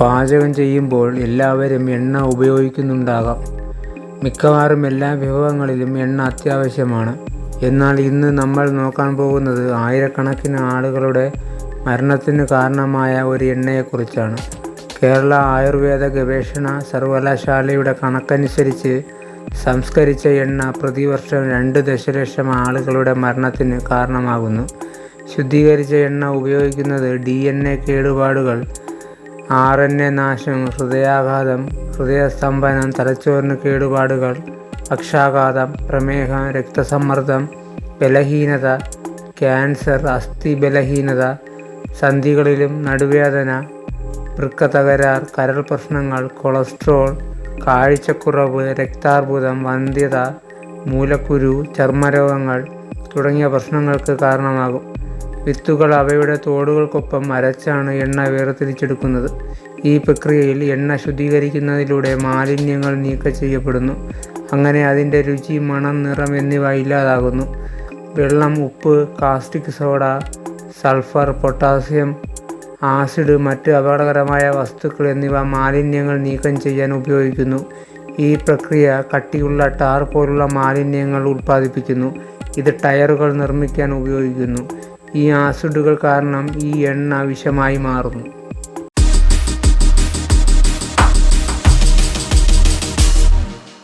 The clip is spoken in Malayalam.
പാചകം ചെയ്യുമ്പോൾ എല്ലാവരും എണ്ണ ഉപയോഗിക്കുന്നുണ്ടാകാം. മിക്കവാറും എല്ലാ വിഭവങ്ങളിലും എണ്ണ അത്യാവശ്യമാണ്. എന്നാൽ ഇന്ന് നമ്മൾ നോക്കാൻ പോകുന്നത് ആയിരക്കണക്കിന് ആളുകളുടെ മരണത്തിന് കാരണമായ ഒരു എണ്ണയെക്കുറിച്ചാണ്. കേരള ആയുർവേദ ഗവേഷണ സർവകലാശാലയുടെ കണക്കനുസരിച്ച് സംസ്കരിച്ച എണ്ണ പ്രതിവർഷം രണ്ട് ദശലക്ഷം ആളുകളുടെ മരണത്തിന് കാരണമാകുന്നു. ശുദ്ധീകരിച്ച എണ്ണ ഉപയോഗിക്കുന്നത് ഡി എൻ എ കേടുപാടുകൾ ആർ എൻ എ നാശം ഹൃദയാഘാതം ഹൃദയസ്തംഭനം തലച്ചോറിന് കേടുപാടുകൾ പക്ഷാഘാതം പ്രമേഹം രക്തസമ്മർദ്ദം ബലഹീനത ക്യാൻസർ അസ്ഥി ബലഹീനത സന്ധികളിലും നടുവേദന വൃക്ക തകരാർ കരൾ പ്രശ്നങ്ങൾ കൊളസ്ട്രോൾ കാഴ്ചക്കുറവ് രക്താർബുദം വന്ധ്യത മൂലക്കുരു ചർമ്മരോഗങ്ങൾ തുടങ്ങിയ പ്രശ്നങ്ങൾക്ക് കാരണമാകും. വിത്തുകൾ അവയുടെ തോടുകൾക്കൊപ്പം അരച്ചാണ് എണ്ണ വേർതിരിച്ചെടുക്കുന്നത്. ഈ പ്രക്രിയയിൽ എണ്ണ ശുദ്ധീകരിക്കുന്നതിലൂടെ മാലിന്യങ്ങൾ നീക്കം ചെയ്യപ്പെടുന്നു. അങ്ങനെ അതിന്റെ രുചി മണം നിറം എന്നിവ ഇല്ലാതാകുന്നു. വെള്ളം ഉപ്പ് caustic soda sulphur potassium acid മറ്റ് അപകടകരമായ വസ്തുക്കൾ എന്നിവ മാലിന്യങ്ങൾ നീക്കം ചെയ്യാൻ ഉപയോഗിക്കുന്നു. ഈ പ്രക്രിയ കട്ടിയുള്ള ടാർ പോലുള്ള മാലിന്യങ്ങൾ ഉൽപ്പാദിപ്പിക്കുന്നു. ഇത് ടയറുകൾ നിർമ്മിക്കാൻ ഉപയോഗിക്കുന്നു. ഈ ആസിഡുകൾ കാരണം ഈ എണ്ണ വിഷമായി മാറുന്നു.